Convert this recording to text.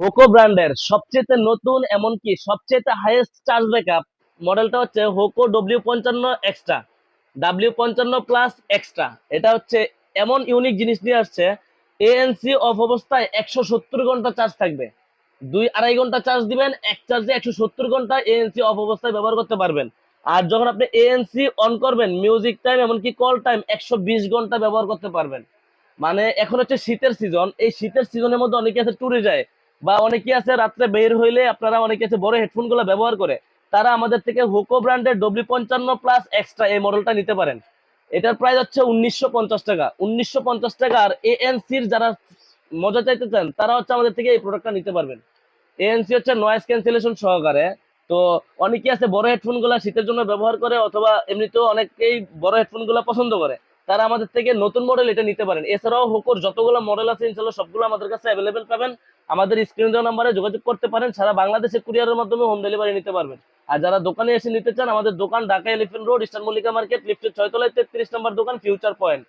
Hoco ব্র্যান্ডের সবচেয়ে নতুন, এমনকি সবচেয়ে হাইয়েস্ট চার্জ ব্যাকআপ মডেলটা হচ্ছে হোকো ডব্লিউ পঞ্চান্ন এক্সট্রা ডাব্লিউ পঞ্চান্ন প্লাস এক্সট্রা এটা হচ্ছে এমন ইউনিক জিনিস নিয়ে আসছে এএনসি অফ অবস্থায় একশো সত্তর ঘণ্টা চার্জ থাকবে। দুই আড়াই ঘণ্টা চার্জ দিবেন, এক চার্জে একশো সত্তর ঘণ্টা এএনসি অফ অবস্থায় ব্যবহার করতে পারবেন। আর যখন আপনি এএনসি অন করবেন মিউজিক টাইম এমনকি কল টাইম একশো বিশ ঘণ্টা ব্যবহার করতে পারবেন। মানে এখন হচ্ছে শীতের সিজন এই শীতের সিজনের মধ্যে অনেকে আছে ট্যুরে যায়। বা অনেকে আছে রাত্রে বের হইলে আপনারা অনেকে আছে বড় হেডফোনগুলো ব্যবহার করে, তারা আমাদের থেকে হোকো ব্র্যান্ডের ডব্লিউ পঞ্চান্ন প্লাস এক্সট্রা এই মডেলটা নিতে পারেন। এটার প্রাইস হচ্ছে উনিশশো পঞ্চাশ টাকা। উনিশশো পঞ্চাশ টাকা আর এএনসির যারা মজা চাইতে চান, তারা হচ্ছে আমাদের থেকে এই প্রোডাক্টটা নিতে পারবেন। এএনসি হচ্ছে নয়েজ ক্যান্সেলেশন সহকারে। তো অনেকে আছে বড় হেডফোনগুলা শীতের জন্য ব্যবহার করে, অথবা এমনিতেও অনেকেই বড় হেডফোনগুলা পছন্দ করে। তারা আমাদের থেকে নতুন মডেল এটা নিতে পারেন। এছাড়াও হোকোর যতগুলো মডেল আছে ইনশাল্লাহ সবগুলো আমাদের কাছে অ্যাভেলেবেল পাবেন। আমাদের স্ক্রিন দেওয়া নাম্বারে যোগাযোগ করতে পারেন, সারা বাংলাদেশে কুরিয়ারের মাধ্যমে হোম ডেলিভারি নিতে পারবেন। আর যারা দোকানে এসে নিতে চান, আমাদের দোকান Dhaka elephant road eastern Mallika market লিফটের ছয়তলায় তেত্রিশ নম্বর দোকান ফিউচার পয়েন্ট